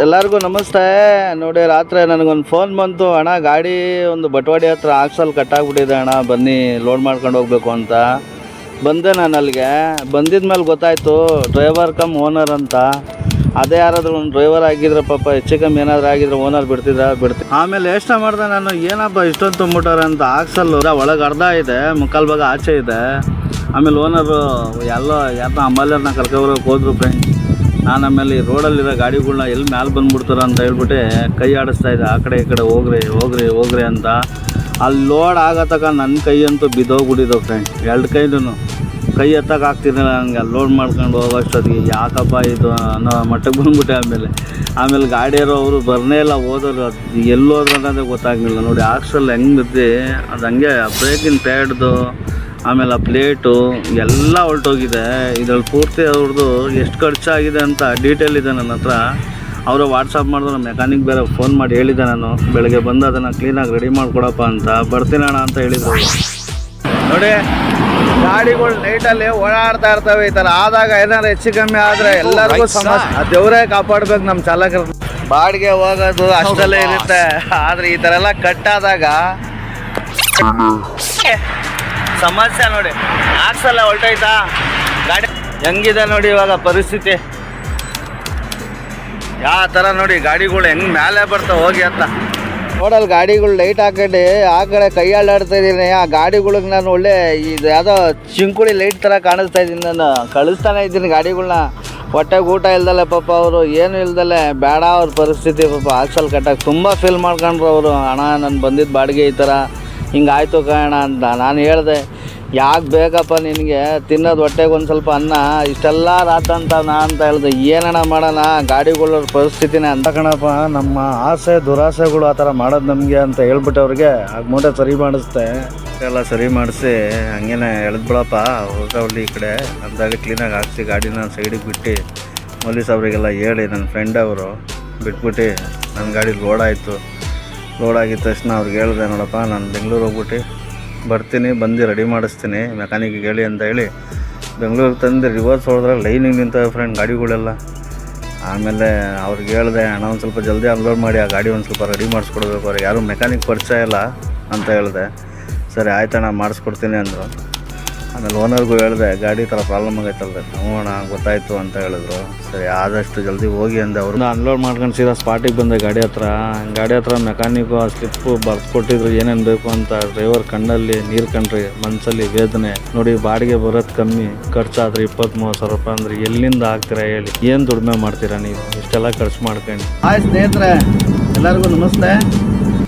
ಎಲ್ಲರಿಗೂ ನಮಸ್ತೆ. ನೋಡಿ, ರಾತ್ರಿ ನನಗೊಂದು ಫೋನ್ ಬಂತು. ಅಣ್ಣ, ಗಾಡಿ ಒಂದು ಬಟವಾಡಿ ಹತ್ರ ಆಕ್ಸಲ್ ಕಟ್ಟಾಗ್ಬಿಟ್ಟಿದೆ ಅಣ್ಣ. ಬನ್ನಿ ಲೋಡ್ ಮಾಡ್ಕೊಂಡು ಹೋಗ್ಬೇಕು ಅಂತ. ಬಂದೆ ನಾನು ಅಲ್ಲಿಗೆ. ಬಂದಿದ ಮೇಲೆ ಗೊತ್ತಾಯಿತು ಡ್ರೈವರ್ ಕಮ್ ಓನರ್ ಅಂತ. ಅದೇ ಯಾರಾದರೂ ಒಂದು ಡ್ರೈವರ್ ಆಗಿದ್ರೆ ಪಾಪ ಹೆಚ್ಚು ಕಮ್ಮಿ ಏನಾದರೂ ಆಗಿದ್ರೆ ಓನರ್ ಬಿಡ್ತಿದ್ರೆ? ಬಿಡ್ತಿ ಆಮೇಲೆ ಎಷ್ಟು ಮಾಡಿದೆ ನಾನು, ಏನಪ್ಪ ಇಷ್ಟೊಂದು ತುಂಬಿಟ್ಟಾರೆ ಅಂತ ಆಕ್ಸಲ್ ಒಳಗೆ ಅರ್ಧ ಇದೆ, ಮುಕ್ಕಾಲು ಭಾಗ ಆಚೆ ಇದೆ. ಆಮೇಲೆ ಓನರು ಎಲ್ಲೋ ಯಾರನ್ನ ಅಂಬಾಲಿಯರ್ನ ಕರ್ಕೊಬರೋಕೆ ಹೋದ್ರು ಫ್ರೆಂಡ್ ನಾನು ಆಮೇಲೆ ಈ ರೋಡಲ್ಲಿರೋ ಗಾಡಿಗಳನ್ನ ಎಲ್ಲಿ ಮ್ಯಾಲೆ ಬಂದ್ಬಿಡ್ತಾರ ಅಂತ ಹೇಳ್ಬಿಟ್ಟು ಕೈ ಆಡಿಸ್ತಾ ಇದ್ದೆ, ಆ ಕಡೆ ಈ ಕಡೆ ಹೋಗ್ರಿ ಹೋಗ್ರಿ ಹೋಗ್ರಿ ಅಂತ. ಅಲ್ಲಿ ಲೋಡ್ ಆಗತಕ ನನ್ನ ಕೈ ಅಂತೂ ಬಿದ್ದೋಗ್ಬಿಟ್ಟಿದ್ದವು ಫ್ರೆಂಡ್ ಎರಡು ಕೈಲೂ ಕೈ ಎತ್ತಕ್ಕೆ ಆಗ್ತಿದ್ದಿಲ್ಲ ನನಗೆ ಅಲ್ಲಿ ಲೋಡ್ ಮಾಡ್ಕೊಂಡು ಹೋಗೋಷ್ಟೊತ್ತಿಗೆ. ಯಾಕಪ್ಪ ಇದು ಅನ್ನೋ ಮಟ್ಟಕ್ಕೆ ಬಂದ್ಬಿಟ್ಟೆ ಆಮೇಲೆ. ಆಮೇಲೆ ಗಾಡಿಯವರು ಅವರು ಬರ್ನೇ ಇಲ್ಲ, ಹೋದವ್ರು. ಅದು ಎಲ್ಲಿ ಹೋದ್ರು ಅನ್ನೋದೇ ಗೊತ್ತಾಗಲಿಲ್ಲ. ನೋಡಿ ಆಕ್ಸಲ್ ಹೆಂಗೆ ಬಿದ್ದು ಅದು ಹಂಗೆ ಬ್ರೇಕಿನ ಪ್ಯಾಡ್ದು ಆಮೇಲೆ ಆ ಪ್ಲೇಟು ಎಲ್ಲ ಹೊರಟೋಗಿದೆ ಇದ್ರಲ್ಲಿ ಪೂರ್ತಿ ಅವ್ರದ್ದು ಎಷ್ಟು ಖರ್ಚಾಗಿದೆ ಅಂತ ಡೀಟೇಲ್ ಇದೆ ನನ್ನ ಹತ್ರ. ಅವರು ವಾಟ್ಸಪ್ ಮಾಡಿದ್ರು ಮೆಕ್ಯಾನಿಕ್ ಬೇರೆ ಫೋನ್ ಮಾಡಿ ಹೇಳಿದ್ದೆ ನಾನು. ಬೆಳಗ್ಗೆ ಬಂದು ಅದನ್ನು ಕ್ಲೀನಾಗಿ ರೆಡಿ ಮಾಡಿಕೊಡಪ್ಪ ಅಂತ. ಬರ್ತೀನಿ ಅಣ್ಣ ಅಂತ ಹೇಳಿದ್ರು. ನೋಡಿ ಗಾಡಿಗಳು ನೈಟಲ್ಲಿ ಓಡಾಡ್ತಾ ಇರ್ತವೆ ಈ ಥರ ಆದಾಗ ಏನಾದ್ರು ಹೆಚ್ಚು ಕಮ್ಮಿ ಆದರೆ ಎಲ್ಲರಿಗೂ ಸಮಸ್ಯೆ ಆ ದೇವರೇ ಕಾಪಾಡ್ಬೇಕು ನಮ್ಮ ಚಾಲಕರು. ಬಾಡಿಗೆ ಹೋಗೋದು ಅಷ್ಟಲ್ಲೇ ಇರುತ್ತೆ. ಆದರೆ ಈ ಥರ ಎಲ್ಲ ಕಟ್ಟಾದಾಗ ಸಮಸ್ಯೆ ನೋಡಿ. ಆಕ್ಸಲ್ಲ ಹೊಲ್ಟೋಯ್ತಾ ಗಾಡಿ ಹೆಂಗಿದೆ ನೋಡಿ ಇವಾಗ ಪರಿಸ್ಥಿತಿ? ಯಾವ ಥರ ನೋಡಿ, ಗಾಡಿಗಳು ಹೆಂಗೆ ಮೇಲೆ ಬರ್ತಾವೆ ಹೋಗಿ ಅಂತ. ನೋಡಲ್ಲಿ ಗಾಡಿಗಳು ಲೈಟ್ ಹಾಕೊಂಡು ಆ ಕಡೆ ಕೈ ಅಲ್ಲಾಡ್ತಾ ಇದ್ದೀನಿ. ಆ ಗಾಡಿಗಳಿಗೆ ನಾನು ಒಳ್ಳೆ ಇದು ಯಾವುದೋ ಚಿಂಕುಳಿ ಲೈಟ್ ಥರ ಕಾಣಿಸ್ತಾ ಇದ್ದೀನಿ ನಾನು. ಕಳಿಸ್ತಾನೆ ಇದ್ದೀನಿ ಗಾಡಿಗಳನ್ನ ಹೊಟ್ಟೆಗೆ ಊಟ ಇಲ್ದಲ್ಲೇ ಪಾಪ ಅವರು, ಏನು ಇಲ್ದಲೆ. ಬೇಡ ಅವ್ರ ಪರಿಸ್ಥಿತಿ ಪಾಪ. ಆಕ್ಸಲ್ ಕಟ್ಟಕ್ಕೆ ತುಂಬ ಫೀಲ್ ಮಾಡ್ಕೊಂಡ್ರು ಅವರು. ಅಣ್ಣ, ನಾನು ಬಂದಿದ್ದು ಬಾಡಿಗೆ ಈ ಥರ ಹಿಂಗಾಯ್ತು ಕಾರಣ ಅಂತ ನಾನು ಹೇಳಿದೆ, ಯಾಕೆ ಬೇಕಪ್ಪ ನಿನಗೆ? ತಿನ್ನೋದು ಹೊಟ್ಟೆಗೆ ಒಂದು ಸ್ವಲ್ಪ ಅನ್ನ, ಇಷ್ಟೆಲ್ಲ ರಾತಂತ ನಾ ಅಂತ ಹೇಳಿದೆ, ಏನಣ್ಣ ಮಾಡೋಣ? ಗಾಡಿಗಳ ಪರಿಸ್ಥಿತಿನೇ ಅಂತ. ಕಣಪ್ಪ, ನಮ್ಮ ಆಸೆ, ದುರಾಸೆಗಳು ಆ ಥರ ಮಾಡೋದು ನಮಗೆ ಅಂತ ಹೇಳ್ಬಿಟ್ಟು ಅವ್ರಿಗೆ ಆಗ ಮೂಟೆ ಸರಿ ಮಾಡಿಸ್ತೆ ಎಲ್ಲ ಸರಿ ಮಾಡಿಸಿ, ಹಂಗೇನೆ ಎಳೆದ್ಬಿಡಪ್ಪ ಹೋಗವಲ್ಲಿ ಈ ಕಡೆ. ಅಂದಾಗ ಕ್ಲೀನಾಗಿ ಹಾಕ್ಸಿ ಗಾಡಿನ ಸೈಡಿಗೆ ಬಿಟ್ಟು ಪೊಲೀಸ್ ಅವರಿಗೆಲ್ಲ ಹೇಳಿ ನನ್ನ ಫ್ರೆಂಡ್ ಅವರು, ಬಿಟ್ಬಿಟ್ಟು ನನ್ನ ಗಾಡಿ ಲೋಡ್ ಲೋಡ್ ಆಗಿದ್ದ ತಕ್ಷಣ ಅವ್ರಿಗೆ ಹೇಳಿದೆ, ನೋಡಪ್ಪ, ನಾನು ಬೆಂಗಳೂರು ಹೋಗ್ಬಿಟ್ಟು ಬರ್ತೀನಿ, ಬಂದು ರೆಡಿ ಮಾಡಿಸ್ತೀನಿ ಮೆಕ್ಯಾನಿಕ್ಗೆ ಹೇಳಿ ಅಂತ ಹೇಳಿ ಬೆಂಗಳೂರಿಗೆ ತಂದು ರಿವರ್ಸ್ ಹೊಡೆದ್ರೆ ಲೈನಿಗೆ ನಿಂತವೆ ಫ್ರೆಂಡ್ ಗಾಡಿಗಳೆಲ್ಲ. ಆಮೇಲೆ ಅವ್ರಿಗೆ ಹೇಳಿದೆ, ಅಣ್ಣ, ಒಂದು ಸ್ವಲ್ಪ ಜಲ್ದಿ ಅನ್ಲೋಡ್ ಮಾಡಿ, ಆ ಗಾಡಿ ಒಂದು ಸ್ವಲ್ಪ ರೆಡಿ ಮಾಡಿಸ್ಕೊಡ್ಬೇಕು, ಅವ್ರಿಗೆ ಯಾರು ಮೆಕ್ಯಾನಿಕ್ ಪರಿಚಯ ಇಲ್ಲ ಅಂತ ಹೇಳಿದೆ. ಸರಿ, ಆಯ್ತಣ್ಣ, ಮಾಡಿಸ್ಕೊಡ್ತೀನಿ ಅಂದರು. ಆಮೇಲೆ ಓನರ್ಗೂ ಹೇಳಿದೆ ಗಾಡಿ ಥರ ಪ್ರಾಬ್ಲಮ್ ಆಗೈತಲ್ಲ ನೋಡೋಣ ಅಣ್ಣ ಗೊತ್ತಾಯ್ತು ಅಂತ ಹೇಳಿದ್ರು. ಸರಿ ಆದಷ್ಟು ಜಲ್ದಿ ಹೋಗಿ ಅಂದೆ ಅವರು. ಅನ್ಲೋಡ್ ಮಾಡ್ಕೊಂಡು ಸೀದಾ ಸ್ಪಾಟಿಗೆ ಬಂದೆ ಗಾಡಿ ಹತ್ರ. ಗಾಡಿ ಹತ್ರ ಮೆಕ್ಯಾನಿಕ್ಕು ಆ ಸ್ಲಿಪ್ಪು ಬರ್ದು ಕೊಟ್ಟಿದ್ರು ಏನೇನು ಬೇಕು ಅಂತ. ಡ್ರೈವರ್ ಕಣ್ಣಲ್ಲಿ ನೀರು ಕಂಡ್ರಿ ಮನಸ್ಸಲ್ಲಿ ವೇದನೆ. ನೋಡಿ ಬಾಡಿಗೆ ಬರೋದು ಕಮ್ಮಿ ಖರ್ಚಾದ್ರೆ ಇಪ್ಪತ್ತ್ ಮೂವತ್ತು ಸಾವಿರ ರೂಪಾಯಿ ಅಂದ್ರೆ ಎಲ್ಲಿಂದ ಹಾಕ್ತೀರಾ ಹೇಳಿ. ಏನು ದುಡಿಮೆ ಮಾಡ್ತೀರಾ ನೀವು? ಇಷ್ಟೆಲ್ಲ ಖರ್ಚು ಮಾಡ್ಕೊಂಡು. ಆಯ್ತು ಸ್ನೇಹಿತರೆ ಎಲ್ಲರಿಗೂ ನಮಸ್ತೆ.